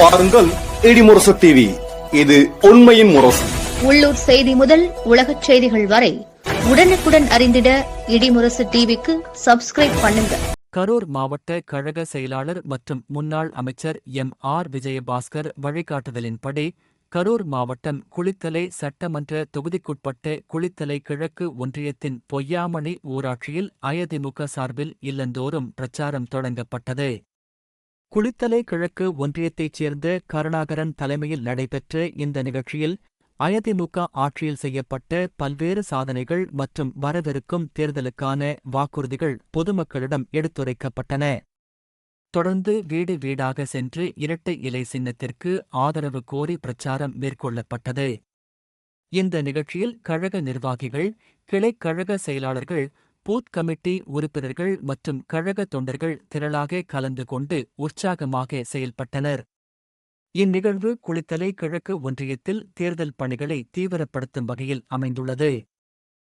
பாருங்கள் இடிமுரசு டிவி இது உண்மையின் முரசு. உள்ளூர் செய்தி முதல் உலகச் செய்திகள் வரை உடனுக்குடன் அறிந்திட இடிமுரசு டிவிக்கு சப்ஸ்கிரைப் பண்ணுங்க. கரூர் மாவட்ட கழக செயலாளர் மற்றும் முன்னாள் அமைச்சர் எம். ஆர். விஜயபாஸ்கர் வழிகாட்டுதலின்படி கரூர் மாவட்டம் குளித்தலை சட்டமன்ற தொகுதிக்குட்பட்ட குளித்தலை கிழக்கு ஒன்றியத்தின் பொய்யாமணி ஊராட்சியில் அயதிமுக சார்பில் இல்லந்தோறும் பிரச்சாரம் தொடங்கப்பட்டது. குளித்தலை கிழக்கு ஒன்றியத்தைச் சேர்ந்த கருணாகரன் தலைமையில் நடைபெற்ற இந்த நிகழ்ச்சியில் அயதிமுக ஆட்சியில் செய்யப்பட்ட பல்வேறு சாதனைகள் மற்றும் வரவிருக்கும் தேர்தலுக்கான வாக்குறுதிகள் பொதுமக்களிடம் எடுத்துரைக்கப்பட்டன. தொடர்ந்து வீடு வீடாக சென்று இரட்டை இலை சின்னத்திற்கு ஆதரவு கோரி பிரச்சாரம் மேற்கொள்ளப்பட்டது. இந்த நிகழ்ச்சியில் கழக நிர்வாகிகள் கிளைக் கழக செயலாளர்கள் பூத் கமிட்டி உறுப்பினர்கள் மற்றும் கழக தொண்டர்கள் திரளாக கலந்து கொண்டு உற்சாகமாக செயல்பட்டனர். இந்நிகழ்வு குளித்தலை கிழக்கு ஒன்றியத்தில் தேர்தல் பணிகளை தீவிரப்படுத்தும் வகையில் அமைந்துள்ளது.